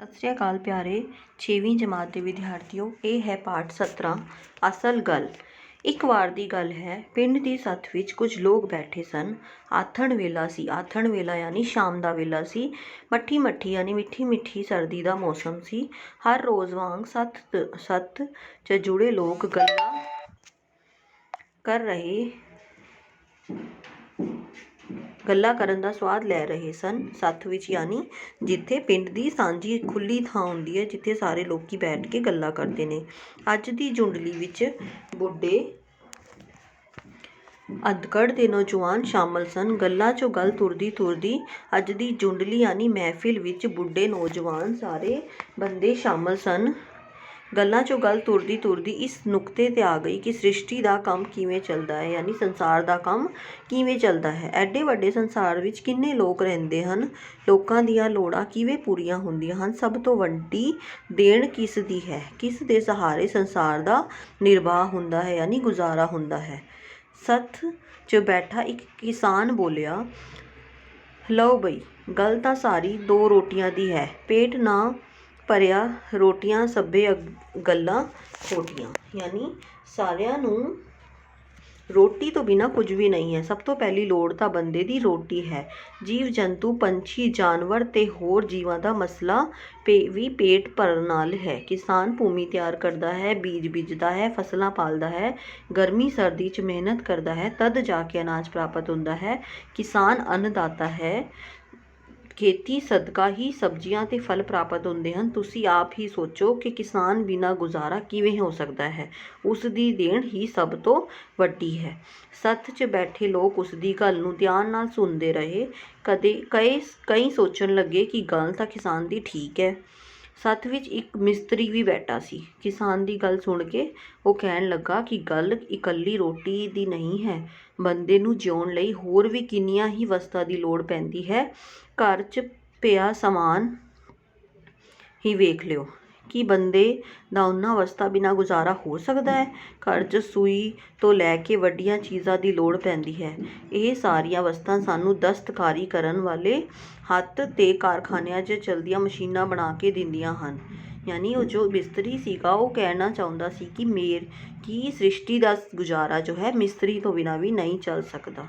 ਸਤਿ ਸ੍ਰੀ ਅਕਾਲ ਪਿਆਰੇ 6ਵੀਂ ਜਮਾਤ ਦੇ ਵਿਦਿਆਰਥੀਓ, ਇਹ ਹੈ ਪਾਠ 17 ਅਸਲ ਗੱਲ। ਇੱਕ ਵਾਰ ਦੀ ਗੱਲ ਹੈ, ਪਿੰਡ ਦੀ ਸੱਥ ਵਿੱਚ ਕੁਝ ਲੋਕ ਬੈਠੇ ਸਨ। ਆਥਣ ਵੇਲਾ ਸੀ, ਆਥਣ ਵੇਲਾ ਯਾਨੀ ਸ਼ਾਮ ਦਾ ਵੇਲਾ ਸੀ। ਮੱਠੀ ਮੱਠੀ ਯਾਨੀ ਮਿੱਠੀ ਮਿੱਠੀ ਸਰਦੀ ਦਾ ਮੌਸਮ ਸੀ। ਹਰ ਰੋਜ਼ ਵਾਂਗ ਸੱਤ ਸੱਤ 'ਚ ਜੁੜੇ ਲੋਕ ਗੱਲਾਂ ਕਰ ਰਹੇ ਗੱਲਾਂ ਕਰਨ ਦਾ ਸਵਾਦ ਲੈ ਰਹੇ ਸਨ। ਸੱਥ ਵਿੱਚ ਯਾਨੀ ਜਿੱਥੇ ਪਿੰਡ ਦੀ ਸਾਂਝੀ ਖੁੱਲੀ ਥਾਂ ਹੁੰਦੀ ਹੈ, ਜਿੱਥੇ ਸਾਰੇ ਲੋਕੀ ਬੈਠ ਕੇ ਗੱਲਾਂ ਕਰਦੇ ਨੇ। ਅੱਜ ਦੀ ਜੁੰਡਲੀ ਵਿੱਚ ਬੁੱਢੇ ਅਧਕੜ ਦੇ ਨੌਜਵਾਨ ਸ਼ਾਮਲ ਸਨ। ਗੱਲਾਂ 'ਚੋਂ ਗੱਲ ਤੁਰਦੀ ਤੁਰਦੀ ਅੱਜ ਦੀ ਜੁੰਡਲੀ ਯਾਨੀ ਮਹਿਫਿਲ ਵਿੱਚ ਬੁੱਢੇ ਨੌਜਵਾਨ ਸਾਰੇ ਬੰਦੇ ਸ਼ਾਮਲ ਸਨ। ਗੱਲਾਂ 'ਚੋਂ ਗੱਲ ਤੁਰਦੀ ਤੁਰਦੀ ਇਸ ਨੁਕਤੇ ਤੇ ਆ ਗਈ ਕਿ ਸ੍ਰਿਸ਼ਟੀ ਦਾ ਕੰਮ ਕਿਵੇਂ ਚੱਲਦਾ ਹੈ, ਯਾਨੀ ਸੰਸਾਰ ਦਾ ਕੰਮ ਕਿਵੇਂ ਚੱਲਦਾ ਹੈ। ਐਡੇ ਵੱਡੇ ਸੰਸਾਰ ਵਿੱਚ ਕਿੰਨੇ ਲੋਕ ਰਹਿੰਦੇ ਹਨ? ਲੋਕਾਂ ਦੀਆਂ ਲੋੜਾਂ ਕਿਵੇਂ ਪੂਰੀਆਂ ਹੁੰਦੀਆਂ ਹਨ? ਸਭ ਤੋਂ ਵੱਡੀ ਦੇਣ ਕਿਸ ਦੀ ਹੈ? ਕਿਸ ਦੇ ਸਹਾਰੇ ਸੰਸਾਰ ਦਾ ਨਿਰਵਾਹ ਹੁੰਦਾ ਹੈ, ਯਾਨੀ ਗੁਜ਼ਾਰਾ ਹੁੰਦਾ ਹੈ? ਸੱਥ 'ਚ ਬੈਠਾ ਇੱਕ ਕਿਸਾਨ ਬੋਲਿਆ, ਲਓ ਬਈ, ਗੱਲ ਤਾਂ ਸਾਰੀ ਦੋ ਰੋਟੀਆਂ ਦੀ ਹੈ। ਪੇਟ ਨਾ ਭਰਿਆ ਰੋਟੀਆਂ, ਸਭੇ ਅਗ- ਗੱਲਾਂ ਖੋਟੀਆਂ। ਯਾਨੀ ਸਾਰਿਆਂ ਨੂੰ ਰੋਟੀ ਤੋਂ ਬਿਨਾਂ ਕੁਝ ਵੀ ਨਹੀਂ ਹੈ। ਸਭ ਤੋਂ ਪਹਿਲੀ ਲੋੜ ਤਾਂ ਬੰਦੇ ਦੀ ਰੋਟੀ ਹੈ। ਜੀਵ, ਜੰਤੂ, ਪੰਛੀ, ਜਾਨਵਰ ਅਤੇ ਹੋਰ ਜੀਵਾਂ ਦਾ ਮਸਲਾ ਪੇ, ਵੀ ਪੇਟ ਭਰਨ ਨਾਲ ਹੈ। ਕਿਸਾਨ ਭੂਮੀ ਤਿਆਰ ਕਰਦਾ ਹੈ, ਬੀਜ ਬੀਜਦਾ ਹੈ, ਫਸਲਾਂ ਪਾਲਦਾ ਹੈ, ਗਰਮੀ, ਸਰਦੀ 'ਚ ਮਿਹਨਤ ਕਰਦਾ ਹੈ, ਤਦ ਜਾ ਕੇ ਅਨਾਜ ਪ੍ਰਾਪਤ ਹੁੰਦਾ ਹੈ। ਕਿਸਾਨ ਅੰਨਦਾਤਾ ਹੈ। ਖੇਤੀ, ਸਦਕਾ ਹੀ ਸਬਜ਼ੀਆਂ ਤੇ ਫਲ ਪ੍ਰਾਪਤ ਹੁੰਦੇ ਹਨ। ਤੁਸੀਂ ਆਪ ਹੀ ਸੋਚੋ ਕਿ ਕਿਸਾਨ ਬਿਨਾਂ ਗੁਜ਼ਾਰਾ ਕਿਵੇਂ ਹੋ ਸਕਦਾ ਹੈ। ਉਸ ਦੀ ਦੇਣ ਹੀ ਸਭ ਤੋਂ ਵੱਡੀ ਹੈ। ਸੱਥ 'ਚ ਬੈਠੇ ਲੋਕ ਉਸ ਦੀ ਗੱਲ ਨੂੰ ਧਿਆਨ ਨਾਲ ਸੁਣਦੇ ਰਹੇ। ਕਦੇ ਕਈ ਕਈ ਸੋਚਣ ਲੱਗੇ ਕਿ ਗੱਲ ਤਾਂ ਕਿਸਾਨ ਦੀ ਠੀਕ ਹੈ। ਸੱਥ ਵਿੱਚ ਇੱਕ ਮਿਸਤਰੀ ਵੀ ਬੈਠਾ ਸੀ। ਕਿਸਾਨ ਦੀ ਗੱਲ ਸੁਣ ਕੇ ਉਹ ਕਹਿਣ ਲੱਗਾ ਕਿ ਗੱਲ ਇਕੱਲੀ ਰੋਟੀ ਦੀ ਨਹੀਂ ਹੈ। ਬੰਦੇ ਨੂੰ ਜਿਉਣ ਲਈ ਹੋਰ ਵੀ ਕਿੰਨੀਆਂ ਹੀ ਵਸਤਾਂ ਦੀ ਲੋੜ ਪੈਂਦੀ ਹੈ। ਘਰ 'ਚ ਪਿਆ ਸਮਾਨ ਹੀ ਵੇਖ ਲਿਓ। ਕੀ ਬੰਦੇ ਦਾ ਉਹਨਾਂ ਵਸਤਾਂ ਬਿਨਾਂ ਗੁਜ਼ਾਰਾ ਹੋ ਸਕਦਾ ਹੈ? ਘਰ 'ਚ ਸੂਈ ਤੋਂ ਲੈ ਕੇ ਵੱਡੀਆਂ ਚੀਜ਼ਾਂ ਦੀ ਲੋੜ ਪੈਂਦੀ ਹੈ। ਇਹ ਸਾਰੀਆਂ ਵਸਤਾਂ ਸਾਨੂੰ ਦਸਤਕਾਰੀ ਕਰਨ ਵਾਲੇ ਹੱਥ ਤੇ ਕਾਰਖਾਨਿਆਂ 'ਚ ਚਲਦੀਆਂ ਮਸ਼ੀਨਾਂ ਬਣਾ ਕੇ ਦਿੰਦੀਆਂ ਹਨ। ਯਾਨੀ ਉਹ ਜੋ ਮਿਸਤਰੀ ਸੀਗਾ, ਉਹ ਕਹਿਣਾ ਚਾਹੁੰਦਾ ਸੀ ਕਿ ਮੇਰ ਕੀ ਸ੍ਰਿਸ਼ਟੀ ਦਾ ਗੁਜ਼ਾਰਾ ਜੋ ਹੈ ਮਿਸਤਰੀ ਤੋਂ ਬਿਨਾਂ ਵੀ ਨਹੀਂ ਚੱਲ ਸਕਦਾ।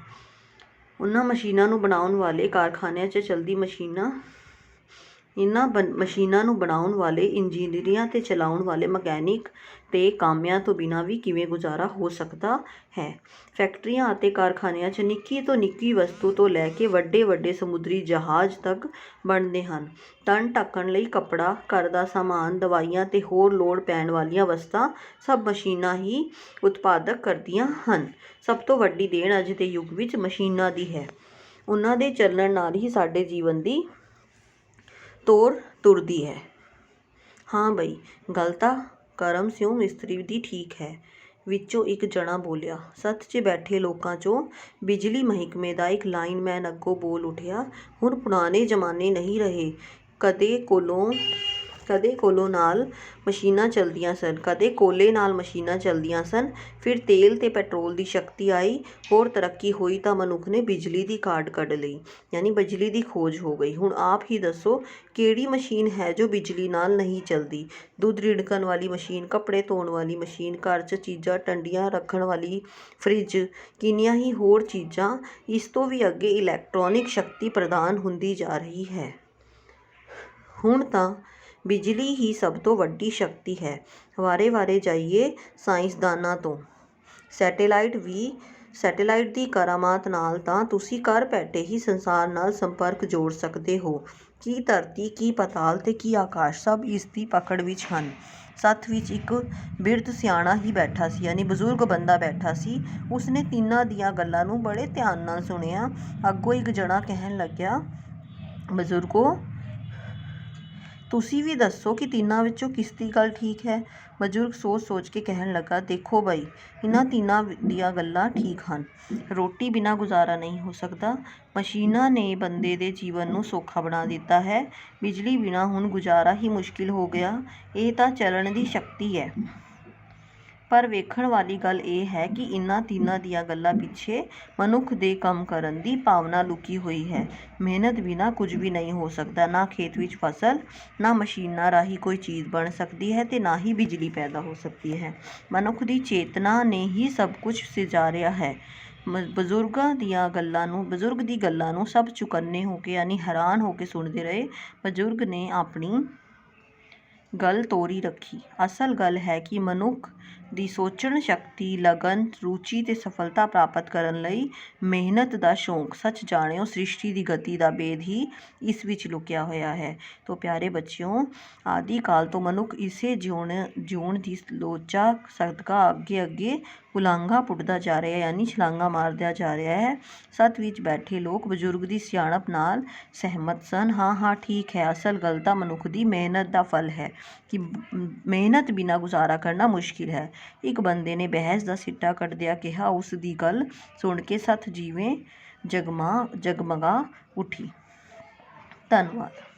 ਉਹਨਾਂ ਮਸ਼ੀਨਾਂ ਨੂੰ ਬਣਾਉਣ ਵਾਲੇ ਕਾਰਖਾਨਿਆਂ 'ਚ ਚਲਦੀ ਮਸ਼ੀਨਾਂ ਇਹਨਾਂ ਬਨ- ਮਸ਼ੀਨਾਂ ਨੂੰ ਬਣਾਉਣ ਵਾਲੇ ਇੰਜੀਨੀਅਰਾਂ ਤੇ ਚਲਾਉਣ ਵਾਲੇ ਮਕੈਨਿਕ ਅਤੇ ਕਾਮਿਆਂ ਤੋਂ ਬਿਨਾਂ ਵੀ ਕਿਵੇਂ ਗੁਜ਼ਾਰਾ ਹੋ ਸਕਦਾ ਹੈ? ਫੈਕਟਰੀਆਂ ਅਤੇ ਕਾਰਖਾਨਿਆਂ 'ਚ ਨਿੱਕੀ ਤੋਂ ਨਿੱਕੀ ਵਸਤੂ ਤੋਂ ਲੈ ਕੇ ਵੱਡੇ ਵੱਡੇ ਸਮੁੰਦਰੀ ਜਹਾਜ਼ ਤੱਕ ਬਣਦੇ ਹਨ। ਤਣ ਢੱਕਣ ਲਈ ਕੱਪੜਾ, ਘਰ ਦਾ ਸਾਮਾਨ, ਦਵਾਈਆਂ ਅਤੇ ਹੋਰ ਲੋੜ ਪੈਣ ਵਾਲੀਆਂ ਵਸਤਾਂ ਸਭ ਮਸ਼ੀਨਾਂ ਹੀ ਉਤਪਾਦਕ ਕਰਦੀਆਂ ਹਨ। ਸਭ ਤੋਂ ਵੱਡੀ ਦੇਣ ਅੱਜ ਦੇ ਯੁੱਗ ਵਿੱਚ ਮਸ਼ੀਨਾਂ ਦੀ ਹੈ। ਉਹਨਾਂ ਦੇ ਚੱਲਣ ਨਾਲ ਹੀ ਸਾਡੇ ਜੀਵਨ ਦੀ ਤੋਰ ਤੁਰਦੀ ਹੈ। ਹਾਂ ਬਈ, ਗੱਲ ਤਾਂ ਕਰਮ ਸਿਉ ਮਿਸਤਰੀ ਦੀ ਠੀਕ ਹੈ। ਵਿੱਚੋਂ ਇੱਕ ਜਣਾ ਬੋਲਿਆ ਸੱਥ 'ਚ ਬੈਠੇ ਲੋਕਾਂ 'ਚੋਂ ਬਿਜਲੀ ਮਹਿਕਮੇ ਦਾ ਇੱਕ ਲਾਈਨਮੈਨ ਅੱਗੋਂ ਬੋਲ ਉੱਠਿਆ, ਹੁਣ ਪੁਰਾਣੇ ਜ਼ਮਾਨੇ ਨਹੀਂ ਰਹੇ, ਕਦੇ ਕੋਲੋਂ ਕਦੇ ਕੋਲੋਂ ਨਾਲ ਮਸ਼ੀਨਾਂ ਚਲਦੀਆਂ ਸਨ, ਕਦੇ ਕੋਲੇ ਨਾਲ ਮਸ਼ੀਨਾਂ ਚਲਦੀਆਂ ਸਨ। ਫਿਰ ਤੇਲ ਤੇ ਪੈਟਰੋਲ ਦੀ ਸ਼ਕਤੀ ਆਈ, ਹੋਰ ਤਰੱਕੀ ਹੋਈ ਤਾਂ ਮਨੁੱਖ ਨੇ ਬਿਜਲੀ ਦੀ ਕਾਢ ਕੱਢ ਲਈ, ਯਾਨੀ ਬਿਜਲੀ ਦੀ ਖੋਜ ਹੋ ਗਈ। ਹੁਣ ਆਪ ਹੀ ਦੱਸੋ, ਕਿਹੜੀ ਮਸ਼ੀਨ ਹੈ ਜੋ ਬਿਜਲੀ ਨਾਲ ਨਹੀਂ ਚਲਦੀ? ਦੁੱਧ ਰਿੜਕਣ ਵਾਲੀ ਮਸ਼ੀਨ, ਕੱਪੜੇ ਧੋਣ ਵਾਲੀ ਮਸ਼ੀਨ, ਘਰ 'ਚ ਚੀਜ਼ਾਂ ਟੰਡੀਆਂ ਰੱਖਣ ਵਾਲੀ ਫ੍ਰਿਜ, ਕਿੰਨੀਆਂ ਹੀ ਹੋਰ ਚੀਜ਼ਾਂ, ਇਸ ਤੋਂ ਵੀ ਅੱਗੇ ਇਲੈਕਟ੍ਰੋਨਿਕ ਸ਼ਕਤੀ ਪ੍ਰਦਾਨ ਹੁੰਦੀ ਜਾ ਰਹੀ ਹੈ। ਹੁਣ ਤਾਂ ਬਿਜਲੀ ਹੀ ਸਭ ਤੋਂ ਵੱਡੀ ਸ਼ਕਤੀ ਹੈ। ਵਾਰੇ-ਵਾਰੇ ਜਾਈਏ ਸਾਇੰਸਦਾਨਾਂ ਤੋਂ। ਸੈਟੇਲਾਈਟ ਵੀ ਸੈਟੇਲਾਈਟ ਦੀ ਕਰਾਮਾਤ ਨਾਲ ਤਾਂ ਤੁਸੀਂ ਘਰ ਬੈਠੇ ਹੀ ਸੰਸਾਰ ਨਾਲ ਸੰਪਰਕ ਜੋੜ ਸਕਦੇ ਹੋ। ਕੀ ਧਰਤੀ, ਕੀ ਪਤਾਲ ਤੇ ਕੀ ਆਕਾਸ਼ ਸਭ ਇਸ ਦੀ ਪਕੜ ਵਿੱਚ ਹਨ। ਸੱਥ ਵਿੱਚ ਇੱਕ ਬਿਰਧ ਸਿਆਣਾ ਹੀ ਬੈਠਾ ਸੀ, ਯਾਨੀ ਬਜ਼ੁਰਗ ਬੰਦਾ ਬੈਠਾ ਸੀ। ਉਸਨੇ ਤਿੰਨਾਂ ਦੀਆਂ ਗੱਲਾਂ ਨੂੰ ਬੜੇ ਧਿਆਨ ਨਾਲ ਸੁਣਿਆ। ਅੱਗੋਂ ਇੱਕ ਜਣਾ ਕਹਿਣ ਲੱਗਿਆ, ਬਜ਼ੁਰਗੋ ਤੁਸੀਂ ਵੀ ਦੱਸੋ ਕਿ ਤਿੰਨਾਂ ਵਿੱਚੋਂ ਕਿਸ ਦੀ ਗੱਲ ਠੀਕ ਹੈ? ਬਜ਼ੁਰਗ ਸੋਚ ਸੋਚ ਕੇ ਕਹਿਣ ਲੱਗਾ, ਦੇਖੋ ਬਈ, ਇਹਨਾਂ ਤਿੰਨਾਂ ਦੀਆਂ ਗੱਲਾਂ ਠੀਕ ਹਨ। ਰੋਟੀ ਬਿਨਾਂ ਗੁਜ਼ਾਰਾ ਨਹੀਂ ਹੋ ਸਕਦਾ। ਮਸ਼ੀਨਾਂ ਨੇ ਬੰਦੇ ਦੇ ਜੀਵਨ ਨੂੰ ਸੌਖਾ ਬਣਾ ਦਿੱਤਾ ਹੈ। ਬਿਜਲੀ ਬਿਨਾਂ ਹੁਣ ਗੁਜ਼ਾਰਾ ਹੀ ਮੁਸ਼ਕਿਲ ਹੋ ਗਿਆ। ਇਹ ਤਾਂ ਚੱਲਣ ਦੀ ਸ਼ਕਤੀ ਹੈ। ਪਰ ਵੇਖਣ ਵਾਲੀ ਗੱਲ ਇਹ ਹੈ ਕਿ ਇਨ੍ਹਾਂ ਤਿੰਨਾਂ ਦੀਆਂ ਗੱਲਾਂ ਪਿੱਛੇ ਮਨੁੱਖ ਦੇ ਕੰਮ ਕਰਨ ਦੀ ਭਾਵਨਾ ਲੁਕੀ ਹੋਈ ਹੈ। ਮਿਹਨਤ ਬਿਨਾਂ ਕੁਝ ਵੀ ਨਹੀਂ ਹੋ ਸਕਦਾ। ਨਾ ਖੇਤ ਵਿੱਚ ਫਸਲ, ਨਾ ਮਸ਼ੀਨਾਂ ਰਾਹੀਂ ਕੋਈ ਚੀਜ਼ ਬਣ ਸਕਦੀ ਹੈ ਤੇ ਨਾ ਹੀ ਬਿਜਲੀ ਪੈਦਾ ਹੋ ਸਕਦੀ ਹੈ। ਮਨੁੱਖ ਦੀ ਚੇਤਨਾ ਨੇ ਹੀ ਸਭ ਕੁਝ ਸਿਰਜਾਇਆ ਹੈ। ਬਜ਼ੁਰਗਾਂ ਦੀਆਂ ਗੱਲਾਂ ਨੂੰ ਬਜ਼ੁਰਗ ਦੀ ਗੱਲਾਂ ਨੂੰ ਸਭ ਚੁਕੰਨੇ ਹੋ ਕੇ ਯਾਨੀ ਹੈਰਾਨ ਹੋ ਕੇ ਸੁਣਦੇ ਰਹੇ। ਬਜ਼ੁਰਗ ਨੇ ਆਪਣੀ ਗੱਲ ਤੋਰੀ ਰੱਖੀ। ਅਸਲ ਗੱਲ ਹੈ ਕਿ ਮਨੁੱਖ ਦੀ ਸੋਚਣ ਸ਼ਕਤੀ, ਲਗਨ, ਰੁਚੀ ਤੇ ਸਫਲਤਾ ਪ੍ਰਾਪਤ ਕਰਨ ਲਈ ਮਿਹਨਤ ਦਾ ਸ਼ੌਂਕ ਸੱਚ ਜਾਣਿਓ, ਸ੍ਰਿਸ਼ਟੀ ਦੀ ਗਤੀ ਦਾ ਭੇਦ ਹੀ ਇਸ ਵਿੱਚ ਲੁਕਿਆ ਹੋਇਆ ਹੈ। ਤੋਂ ਪਿਆਰੇ ਬੱਚਿਓ, ਆਦਿ ਕਾਲ ਤੋਂ ਮਨੁੱਖ ਇਸੇ ਜਿਉਣ ਜਿਉਣ ਦੀ ਲੋਚਾ ਸਦਕਾ ਅੱਗੇ-ਅੱਗੇ ਉਲਾਂਘਾਂ ਪੁੱਟਦਾ ਜਾ ਰਿਹਾ ਹੈ ਯਾਨੀ ਛਲਾਂਗਾਂ ਮਾਰਦਾ ਜਾ ਰਿਹਾ ਹੈ। ਸੱਥ ਵਿੱਚ ਬੈਠੇ ਲੋਕ ਬਜ਼ੁਰਗ ਦੀ ਸਿਆਣਪ ਨਾਲ ਸਹਿਮਤ ਸਨ। ਹਾਂ-ਹਾਂ, ਠੀਕ ਹੈ, ਅਸਲ ਗੱਲ ਤਾਂ ਮਨੁੱਖ ਦੀ ਮਿਹਨਤ ਦਾ ਫਲ ਹੈ ਕਿ ਮਿਹਨਤ ਬਿਨਾਂ ਗੁਜ਼ਾਰਾ ਕਰਨਾ ਮੁਸ਼ਕਿਲ ਹੈ। ਇੱਕ ਬੰਦੇ ਨੇ ਬਹਿਸ ਦਾ ਸਿੱਟਾ ਕੱਢਦਿਆਂ ਕਿਹਾ, ਉਸ ਦੀ ਗੱਲ ਸੁਣ ਕੇ ਸੱਥ ਜਿਵੇਂ ਜਗਮਗਾ ਉੱਠੀ। ਧੰਨਵਾਦ।